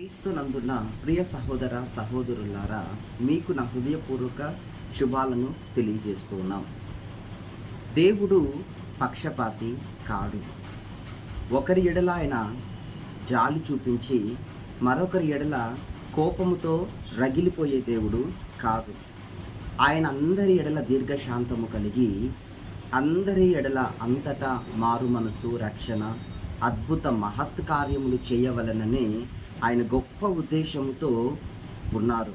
క్రీస్తునందున్న ప్రియ సహోదర సహోదరులారా మీకు నా హృదయపూర్వక శుభాలను తెలియజేస్తున్నాం దేవుడు పక్షపాతి కాడు. ఒకరి ఎడల ఆయన జాలి చూపించి మరొకరి ఎడల కోపముతో రగిలిపోయే దేవుడు కాదు. ఆయన అందరి ఎడల దీర్ఘశాంతము కలిగి అందరి ఎడల అంతటా మారు మనసు రక్షణ అద్భుత మహత్ కార్యములు చేయవలనని ఆయన గొప్ప ఉద్దేశంతో ఉన్నారు.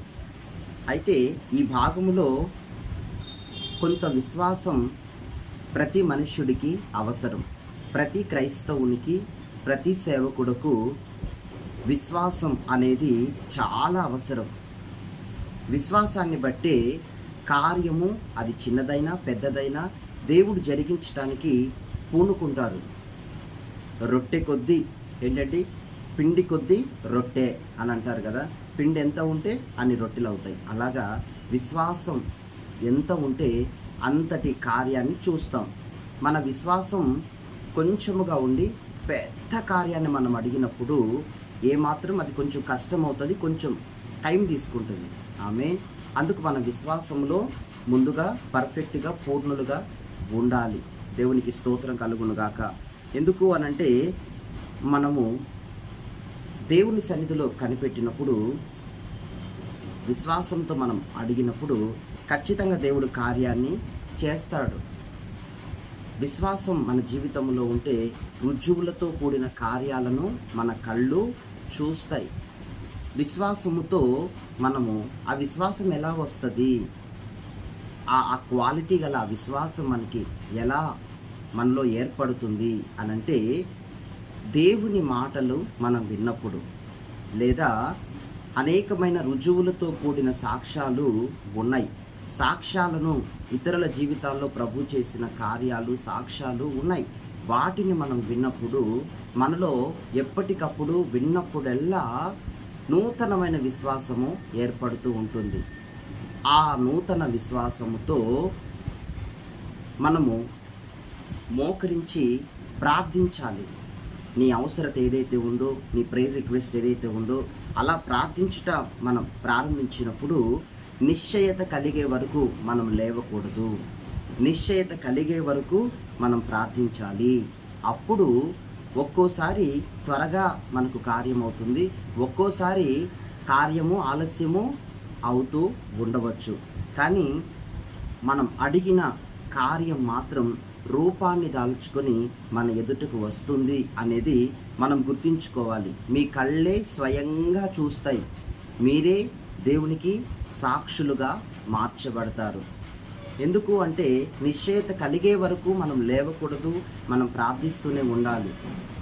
అయితే ఈ భాగంలో కొంత విశ్వాసం ప్రతి మనుష్యుడికి అవసరం. ప్రతి క్రైస్తవునికి ప్రతి సేవకుడుకు విశ్వాసం అనేది చాలా అవసరం. విశ్వాసాన్ని బట్టే కార్యము అది చిన్నదైనా పెద్దదైనా దేవుడు జరిగించడానికి పూనుకుంటారు. రొట్టె కొద్దీ ఏంటంటే పిండి కొద్దీ రొట్టె అని అంటారు కదా. పిండి ఎంత ఉంటే అన్ని రొట్టెలు అవుతాయి. అలాగా విశ్వాసం ఎంత ఉంటే అంతటి కార్యాన్ని చూస్తాం. మన విశ్వాసం కొంచెముగా ఉండి పెద్ద కార్యాన్ని మనం అడిగినప్పుడు ఏమాత్రం అది కొంచెం కష్టం అవుతుంది కొంచెం టైం తీసుకుంటుంది. ఆమె అందుకు మన విశ్వాసంలో ముందుగా పర్ఫెక్ట్గా పూర్ణులుగా ఉండాలి. దేవునికి స్తోత్రం కలుగునుగాక. ఎందుకు అనంటే మనము దేవుని సన్నిధిలో కనిపెట్టినప్పుడు విశ్వాసంతో మనం అడిగినప్పుడు ఖచ్చితంగా దేవుడు కార్యాన్ని చేస్తాడు. విశ్వాసం మన జీవితంలో ఉంటే రుజువులతో కూడిన కార్యాలను మన కళ్ళు చూస్తాయి. విశ్వాసముతో మనము ఆ విశ్వాసం ఎలా వస్తుంది? ఆ ఆ క్వాలిటీ గల విశ్వాసం మనకి ఎలా మనలో ఏర్పడుతుంది అనంటే దేవుని మాటలు మనం విన్నప్పుడు లేదా అనేకమైన రుజువులతో కూడిన సాక్ష్యాలు ఉన్నాయి. సాక్ష్యాలను ఇతరుల జీవితాల్లో ప్రభు చేసిన కార్యాలు సాక్ష్యాలు ఉన్నాయి. వాటిని మనం విన్నప్పుడు మనలో ఎప్పటికప్పుడు విన్నప్పుడల్లా నూతనమైన విశ్వాసము ఏర్పడుతూ ఉంటుంది. ఆ నూతన విశ్వాసముతో మనము మోకరించి ప్రార్థించాలి. నీ అవసరత ఏదైతే ఉందో నీ ప్రేయర్ రిక్వెస్ట్ ఏదైతే ఉందో అలా ప్రార్థించుట మనం ప్రారంభించినప్పుడు నిశ్చయత కలిగే వరకు మనం లేవకూడదు. నిశ్చయత కలిగే వరకు మనం ప్రార్థించాలి. అప్పుడు ఒక్కోసారి త్వరగా మనకు కార్యం అవుతుంది ఒక్కోసారి కార్యము ఆలస్యము అవుతూ ఉండవచ్చు. కానీ మనం అడిగిన కార్యం మాత్రం రూపాన్ని దాల్చుకొని మన ఎదుటకు వస్తుంది అనేది మనం గుర్తుంచుకోవాలి. మీ కళ్ళే స్వయంగా చూస్తాయి. మీరే దేవునికి సాక్షులుగా మార్చబడతారు. ఎందుకు అంటే నిశ్చయత కలిగే వరకు మనం లేవకూడదు మనం ప్రార్థిస్తూనే ఉండాలి.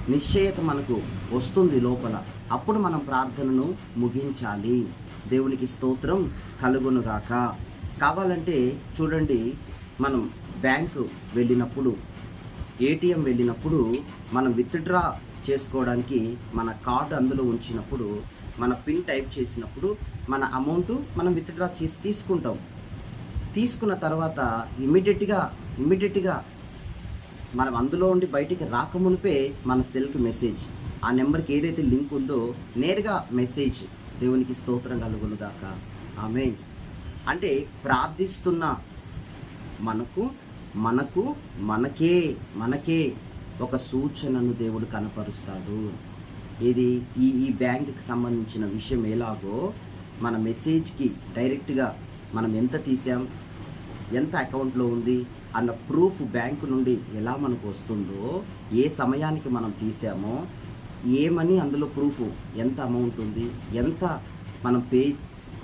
నిశ్చయత మనకు వస్తుంది లోపల. అప్పుడు మనం ప్రార్థనను ముగించాలి. దేవునికి స్తోత్రం కలుగునుగాక కావాలంటే చూడండి మనం బ్యాంకు వెళ్ళినప్పుడు ఏటీఎం వెళ్ళినప్పుడు మనం విత్డ్రా చేసుకోవడానికి మన కార్డు అందులో ఉంచినప్పుడు మన పిన్ టైప్ చేసినప్పుడు మన అమౌంట్ మనం విత్డ్రా చేసి తీసుకుంటాం. తీసుకున్న తర్వాత ఇమీడియట్గా ఇమీడియట్గా మనం అందులో ఉండి బయటికి రాకమునిపే మన సెల్కి మెసేజ్. ఆ నెంబర్కి ఏదైతే లింక్ ఉందో నేరుగా మెసేజ్. దేవునికి స్తోత్రం కలుగునుగాక. ఆమె అంటే ప్రార్థిస్తున్న మనకు మనకు మనకే మనకే ఒక సూచనను దేవుడు కనపరుస్తాడు. ఇది ఈ ఈ బ్యాంకుకి సంబంధించిన విషయం ఎలాగో మన మెసేజ్కి డైరెక్ట్గా మనం ఎంత తీసాం? ఎంత అకౌంట్లో ఉంది? అన్న ప్రూఫ్ బ్యాంకు నుండి ఎలా మనకు వస్తుందో ఏ సమయానికి మనం తీసామో ఏమని అందులో ప్రూఫ్? ఎంత అమౌంట్ ఉంది? ఎంత మనం పే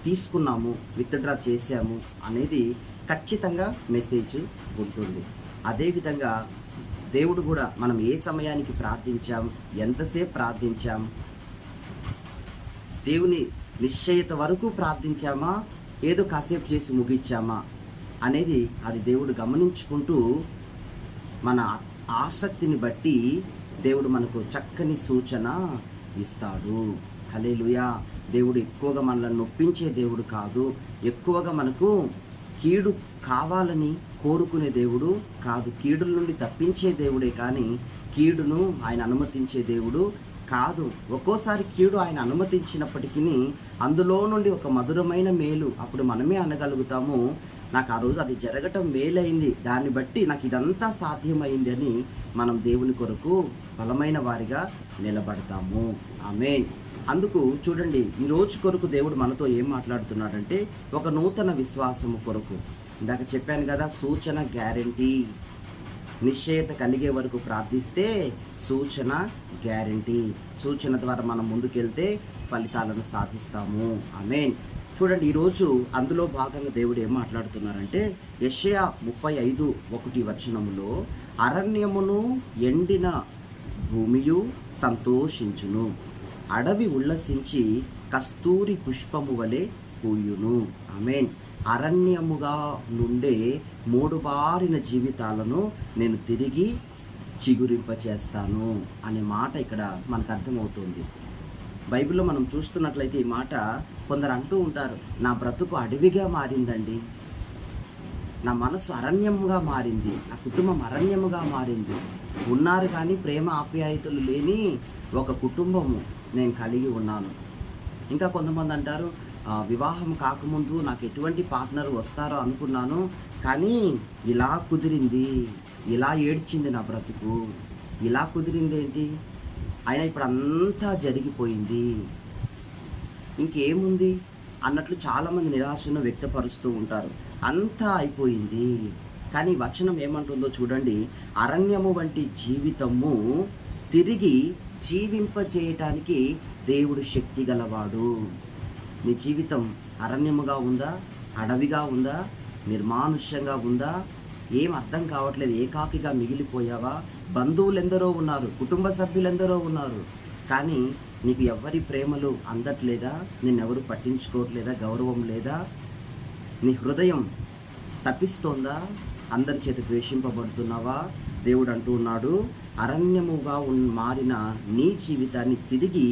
తీసుకున్నాము విత్డ్రా చేసాము అనేది ఖచ్చితంగా మెసేజ్ ఉంటుంది. అదేవిధంగా దేవుడు కూడా మనం ఏ సమయానికి ప్రార్థించాం ఎంతసేపు ప్రార్థించాం దేవుని నిశ్చయత వరకు ప్రార్థించామా ఏదో కాసేపు చేసి ముగించామా అనేది అది దేవుడు గమనించుకుంటూ మన ఆసక్తిని బట్టి దేవుడు మనకు చక్కని సూచన ఇస్తాడు. హలేలుయా దేవుడు ఎక్కువగా మనల్ని నొప్పించే దేవుడు కాదు. ఎక్కువగా మనకు కీడు కావాలని కోరుకునే దేవుడు కాదు. కీడుల నుండి తప్పించే దేవుడే కానీ కీడును ఆయన అనుమతించే దేవుడు కాదు. ఒక్కోసారి కీడు ఆయన అనుమతించినప్పటికీ అందులో నుండి ఒక మధురమైన మేలు అప్పుడు మనమే అనగలుగుతాము. నాకు ఆ రోజు అది జరగటం మేలైంది. దాన్ని బట్టి నాకు ఇదంతా సాధ్యమైంది అని మనం దేవుని కొరకు బలమైన వారిగా నిలబడతాము. ఆమెన్. అందుకు చూడండి ఈ రోజు కొరకు దేవుడు మనతో ఏం మాట్లాడుతున్నాడంటే ఒక నూతన విశ్వాసము కొరకు. ఇందాక చెప్పాను కదా సూచన గ్యారంటీ. నిశ్చయత కలిగే వరకు ప్రార్థిస్తే సూచన గ్యారంటీ. సూచన ద్వారా మనం ముందుకెళ్తే ఫలితాలను సాధిస్తాము. ఆమెన్. చూడండి ఈరోజు అందులో భాగంగా దేవుడు ఏం మాట్లాడుతున్నారంటే యషయా ముప్పై ఐదు ఒకటి వచనములో అరణ్యమును ఎండిన భూమియు సంతోషించును అడవి ఉల్లసించి కస్తూరి పుష్పము వలె పూయును. ఆమెన్. అరణ్యముగా నుండే మూడు బారిన జీవితాలను నేను తిరిగి చిగురింపచేస్తాను అనే మాట ఇక్కడ మనకు అర్థమవుతుంది. బైబిల్లో మనం చూస్తున్నట్లయితే ఈ మాట కొందరు అంటూ ఉంటారు నా బ్రతుకు అడవిగా మారిందండి. నా మనసు అరణ్యముగా మారింది. నా కుటుంబం అరణ్యముగా మారింది. ఉన్నారు కానీ ప్రేమ ఆప్యాయతలు లేని ఒక కుటుంబము నేను కలిగి ఉన్నాను. ఇంకా కొంతమంది అంటారు వివాహం కాకముందు నాకు ఎటువంటి పార్ట్నర్ వస్తారో అనుకున్నాను కానీ ఇలా కుదిరింది. ఇలా ఏడ్చింది నా బ్రతుకు. ఇలా కుదిరింది ఏంటి? అయినా ఇప్పుడు అంతా జరిగిపోయింది. ఇంకేముంది? అన్నట్లు చాలామంది నిరాశను వ్యక్తపరుస్తూ ఉంటారు. అంతా అయిపోయింది. కానీ వచనం ఏమంటుందో చూడండి. అరణ్యము వంటి జీవితము తిరిగి జీవింపజేయటానికి దేవుడు శక్తి గలవాడు. నీ జీవితం అరణ్యముగా ఉందా? అడవిగా ఉందా? నిర్మానుష్యంగా ఉందా? ఏం అర్థం కావట్లేదు. ఏకాకిగా మిగిలిపోయావా? బంధువులు ఎందరో ఉన్నారు. కుటుంబ సభ్యులెందరో ఉన్నారు. కానీ నీకు ఎవరి ప్రేమలు అందట్లేదా? నిన్నెవరు పట్టించుకోవట్లేదా? గౌరవం లేదా? నీ హృదయం తప్పిస్తోందా? అందరి చేత ద్వేషింపబడుతున్నావా? దేవుడు అంటూ ఉన్నాడు అరణ్యముగా ఉన్ మారిన నీ జీవితాన్ని తిరిగి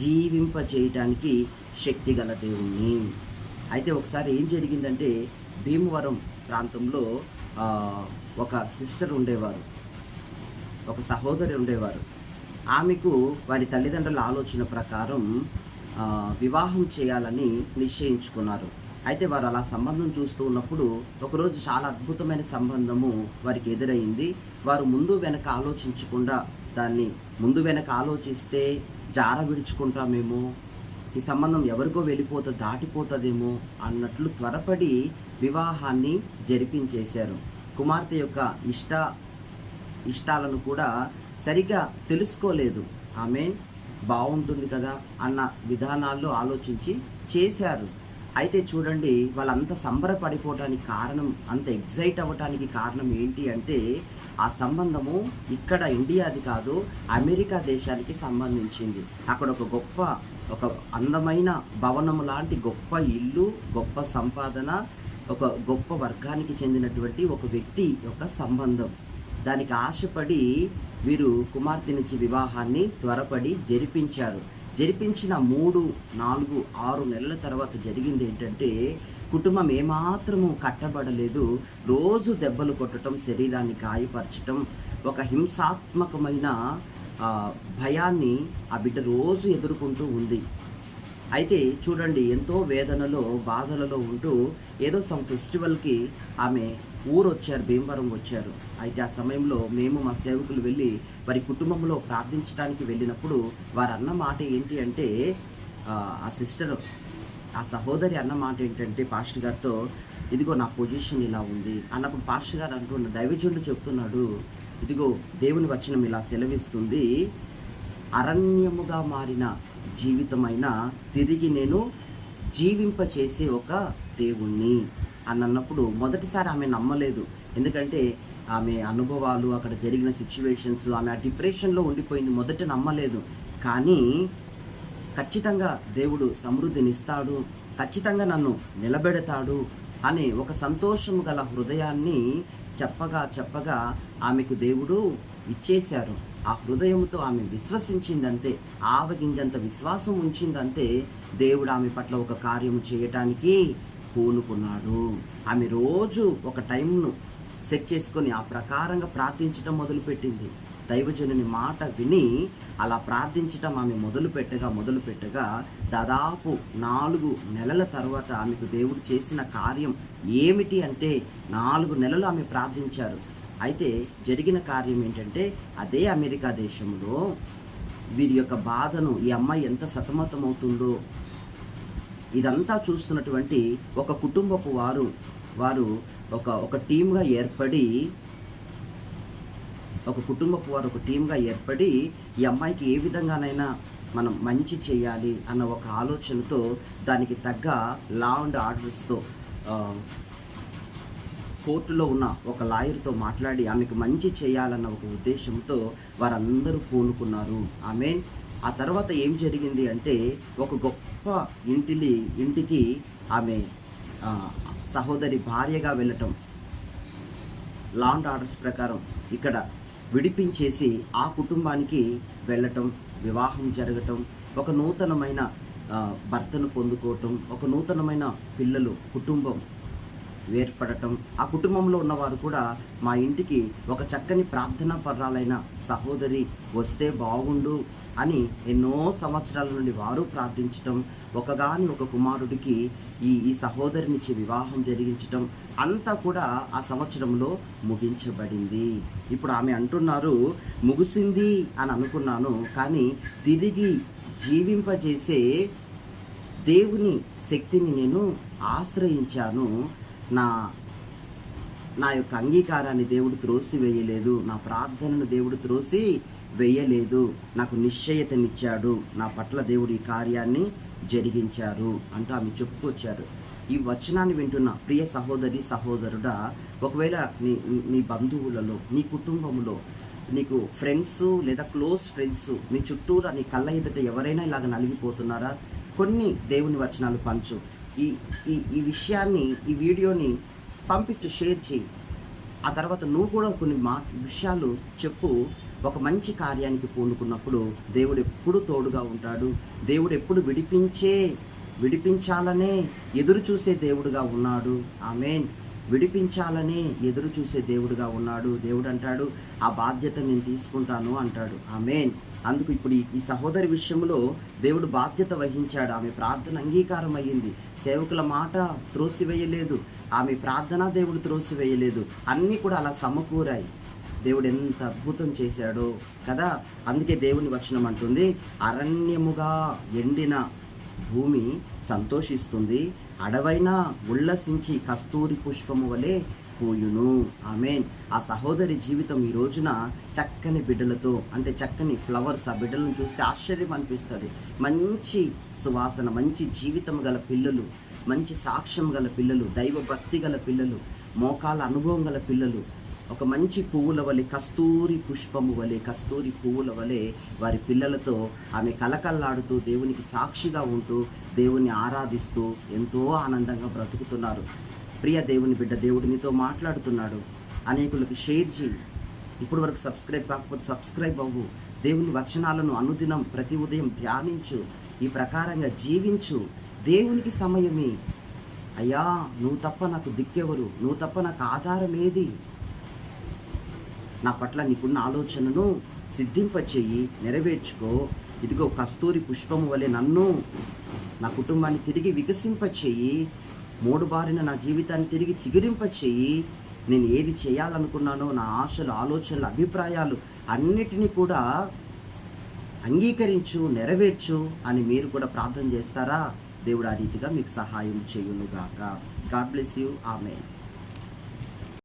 జీవింపచేయటానికి శక్తి గల దేవుణ్ణి. అయితే ఒకసారి ఏం జరిగిందంటే భీమవరం ప్రాంతంలో ఒక సిస్టర్ ఉండేవారు. ఒక సహోదరి ఉండేవారు. ఆమెకు వారి తల్లిదండ్రుల ఆలోచన ప్రకారం వివాహం చేయాలని నిశ్చయించుకున్నారు. అయితే వారు అలా సంబంధం చూస్తూ ఉన్నప్పుడు ఒకరోజు చాలా అద్భుతమైన సంబంధము వారికి ఎదురైంది. వారు ముందు వెనక ఆలోచించకుండా దాన్ని ముందు వెనక ఆలోచిస్తే జార విడుచుకుంటామేమో ఈ సంబంధం ఎవరికో వెళ్ళిపోతా దాటిపోతుందేమో అన్నట్లు త్వరపడి వివాహాన్ని జరిపించేశారు. కుమార్తె యొక్క ఇష్ట ఇష్టాలను కూడా సరిగా తెలుసుకోలేదు. ఆమె బాగుంటుంది కదా అన్న విధానాల్లో ఆలోచించి చేశారు. అయితే చూడండి వాళ్ళంత సంబరపడిపోవటానికి కారణం అంత ఎగ్జైట్ అవ్వటానికి కారణం ఏంటి అంటే ఆ సంబంధము ఇక్కడ ఇండియాది కాదు అమెరికా దేశానికి సంబంధించింది. అక్కడ ఒక గొప్ప ఒక అందమైన భవనము లాంటి గొప్ప ఇల్లు గొప్ప సంపాదన ఒక గొప్ప వర్గానికి చెందినటువంటి ఒక వ్యక్తి యొక్క సంబంధం. దానికి ఆశపడి వీరు కుమార్తెనిచ్చి వివాహాన్ని త్వరపడి జరిపించారు. జరిపించిన మూడు నాలుగు ఆరు నెలల తర్వాత జరిగింది ఏంటంటే కుటుంబం ఏమాత్రము కట్టబడలేదు. రోజు దెబ్బలు కొట్టడం శరీరాన్ని గాయపరచటం ఒక హింసాత్మకమైన భయాన్ని ఆ బిడ్డ రోజు ఎదుర్కొంటూ ఉంది. అయితే చూడండి ఎంతో వేదనలో బాధలలో ఉంటూ ఏదో సమ్ ఫెస్టివల్కి ఆమె ఊరు వచ్చారు భీమవరం వచ్చారు. అయితే ఆ సమయంలో మేము మా సేవకులు వెళ్ళి వారి కుటుంబంలో ప్రార్థించడానికి వెళ్ళినప్పుడు వారు అన్న మాట ఏంటి అంటే ఆ, సిస్టర్ ఆ సహోదరి అన్న మాట ఏంటంటే పాస్టర్ గారితో ఇదిగో నా పొజిషన్ ఇలా ఉంది. అన్నప్పుడు పాస్టర్ గారు అంటున్న దైవజనుడు చెప్తున్నాడు ఇదిగో దేవుని వచనం ఇలా సెలవిస్తుంది అరణ్యముగా మారిన జీవితమైన తిరిగి నేను జీవింపచేసే ఒక దేవుణ్ణి అని అన్నప్పుడు మొదటిసారి ఆమె నమ్మలేదు. ఎందుకంటే ఆమె అనుభవాలు అక్కడ జరిగిన సిచ్యువేషన్స్ ఆమె ఆ డిప్రెషన్లో ఉండిపోయింది. మొదట నమ్మలేదు. కానీ ఖచ్చితంగా దేవుడు సమృద్ధినిస్తాడు ఖచ్చితంగా నన్ను నిలబెడతాడు అనే ఒక సంతోషము గల హృదయాన్ని చెప్పగా చెప్పగా ఆమెకు దేవుడు ఇచ్చేశారు. ఆ హృదయంతో ఆమె విశ్వసించిందంతే ఆవగింజంత విశ్వాసం ఉంచిందంతే దేవుడు ఆమె పట్ల ఒక కార్యము చేయటానికి పూనుకున్నాడు. ఆమె రోజు ఒక టైంను సెట్ చేసుకొని ఆ ప్రకారంగా ప్రార్థించడం మొదలుపెట్టింది. దైవజనుని మాట విని అలా ప్రార్థించటం ఆమె మొదలు పెట్టగా మొదలు పెట్టగా దాదాపు నాలుగు నెలల తర్వాత ఆమెకు దేవుడు చేసిన కార్యం ఏమిటి అంటే నాలుగు నెలలు ఆమె ప్రార్థించారు. అయితే జరిగిన కార్యం ఏంటంటే అదే అమెరికా దేశంలో వీరి యొక్క బాధను ఈ అమ్మాయి ఎంత సతమతమవుతుందో ఇదంతా చూస్తున్నటువంటి ఒక కుటుంబపు వారు వారు ఒక ఒక టీమ్గా ఏర్పడి ఒక కుటుంబపు వారు ఒక టీమ్గా ఏర్పడి ఈ అమ్మాయికి ఏ విధంగానైనా మనం మంచి చేయాలి అన్న ఒక ఆలోచనతో దానికి తగ్గ లా అండ్ ఆర్డర్స్తో కోర్టులో ఉన్న ఒక లాయర్తో మాట్లాడి ఆమెకు మంచి చేయాలన్న ఒక ఉద్దేశంతో వారందరూ పూనుకున్నారు. ఆమె ఆ తర్వాత ఏం జరిగింది అంటే ఒక గొప్ప ఇంటిని ఇంటికి ఆమె సహోదరి భార్యగా వెళ్ళటం. లాండ్ ఆర్డర్స్ ప్రకారం ఇక్కడ విడిపించేసి ఆ కుటుంబానికి వెళ్ళటం వివాహం జరగటం ఒక నూతనమైన భర్తను పొందుకోవటం ఒక నూతనమైన పిల్లలు కుటుంబం వేర్పడటం ఆ కుటుంబంలో ఉన్నవారు కూడా మా ఇంటికి ఒక చక్కని ప్రార్థనా పర్రాలైన సహోదరి వస్తే బాగుండు అని ఎన్నో సంవత్సరాల నుండి వారు ప్రార్థించటం ఒకగాని ఒక కుమారుడికి ఈ ఈ సహోదరినిచ్చి వివాహం జరిగించటం అంతా కూడా ఆ సంవత్సరంలో ముగించబడింది. ఇప్పుడు ఆమె అంటున్నారు ముగిసింది అని అనుకున్నాను కానీ తిరిగి జీవింపజేసే దేవుని శక్తిని నేను ఆశ్రయించాను. నా నా యొక్క అంగీకారాన్ని దేవుడు త్రోసి వేయలేదు నా ప్రార్థనను దేవుడు త్రోసి వేయలేదు. నాకు నిశ్చయతనిచ్చాడు. నా పట్ల దేవుడు ఈ కార్యాన్ని జరిగించారు అంటూ ఆమె చెప్పుకొచ్చారు. ఈ వచనాన్ని వింటున్న ప్రియ సహోదరి సహోదరుడా ఒకవేళ నీ నీ బంధువులలో నీ కుటుంబంలో నీకు ఫ్రెండ్స్ లేదా క్లోజ్ ఫ్రెండ్స్ నీ చుట్టూరా నీ కళ్ళ ఎదుట ఎవరైనా ఇలాగ నలిగిపోతున్నారా? కొన్ని దేవుని వచనాలు పంచు. ఈ ఈ ఈ విషయాన్ని ఈ వీడియోని పంపించు షేర్ చేయి. ఆ తర్వాత నువ్వు కూడా కొన్ని మా విషయాలు చెప్పు. ఒక మంచి కార్యానికి పూనుకున్నప్పుడు దేవుడు ఎప్పుడు తోడుగా ఉంటాడు. దేవుడు ఎప్పుడు విడిపించే విడిపించాలనే ఎదురు చూసే దేవుడుగా ఉన్నాడు. ఆమెన్. విడిపించాలని ఎదురు చూసే దేవుడుగా ఉన్నాడు. దేవుడు అంటాడు ఆ బాధ్యత నేను తీసుకుంటాను అంటాడు. ఆమెన్. అందుకు ఇప్పుడు ఈ- ఈ సహోదరి విషయంలో దేవుడు బాధ్యత వహించాడు. ఆమె ప్రార్థన అంగీకారం అయ్యింది సేవకుల మాట త్రోసివేయలేదు. ఆమె ప్రార్థన దేవుడు త్రోసివేయలేదు. అన్నీ కూడా అలా సమకూరాయి. దేవుడు ఎంత అద్భుతం చేశాడో కదా? అందుకే దేవుని వచనం అంటుంది అరణ్యముగా ఎండిన భూమి సంతోషిస్తుంది. అడవైన ఉల్లసించి కస్తూరి పుష్పము వలె పోయును. ఆమెన్. ఆ సహోదరి జీవితం ఈ రోజున చక్కని బిడ్డలతో అంటే చక్కని ఫ్లవర్స్ ఆ బిడ్డలను చూస్తే ఆశ్చర్యం అనిపిస్తుంది. మంచి సువాసన మంచి జీవితం గల పిల్లలు మంచి సాక్ష్యం గల పిల్లలు దైవ భక్తి గల పిల్లలు మోకాల అనుభవం గల పిల్లలు ఒక మంచి పువ్వుల వలె కస్తూరి పుష్పము వలె కస్తూరి పువ్వుల వలె వారి పిల్లలతో ఆమె కలకల్లాడుతూ దేవునికి సాక్షిగా ఉంటూ దేవుని ఆరాధిస్తూ ఎంతో ఆనందంగా బ్రతుకుతున్నారు. ప్రియ దేవుని బిడ్డ దేవుడు నీతో మాట్లాడుతున్నాడు. అనేకులకు షేర్ చేయి. ఇప్పుడు వరకు సబ్స్క్రైబ్ కాకపోతే సబ్స్క్రైబ్ అవ్వు. దేవుని వచనాలను అనుదినం ప్రతి ఉదయం ధ్యానించు. ఈ ప్రకారంగా జీవించు. దేవునికి సమయమే. అయ్యా నువ్వు తప్ప నాకు దిక్కెవరు. నువ్వు తప్ప నాకు ఆధారం ఏది నా పట్ల నీకున్న ఆలోచనను సిద్ధింపచేయి నెరవేర్చుకో. ఇదిగో కస్తూరి పుష్పము వలె నన్ను నా కుటుంబాన్ని తిరిగి వికసింపచేయి. మూడు బారిన నా జీవితాన్ని తిరిగి చిగురింపచేయి. నేను ఏది చేయాలనుకున్నానో నా ఆశలు ఆలోచనలు అభిప్రాయాలు అన్నిటినీ కూడా అంగీకరించు నెరవేర్చు అని మీరు కూడా ప్రార్థన చేస్తారా? దేవుడు ఆ రీతిగా మీకు సహాయం చేయునుగాక. God bless you. ఆమె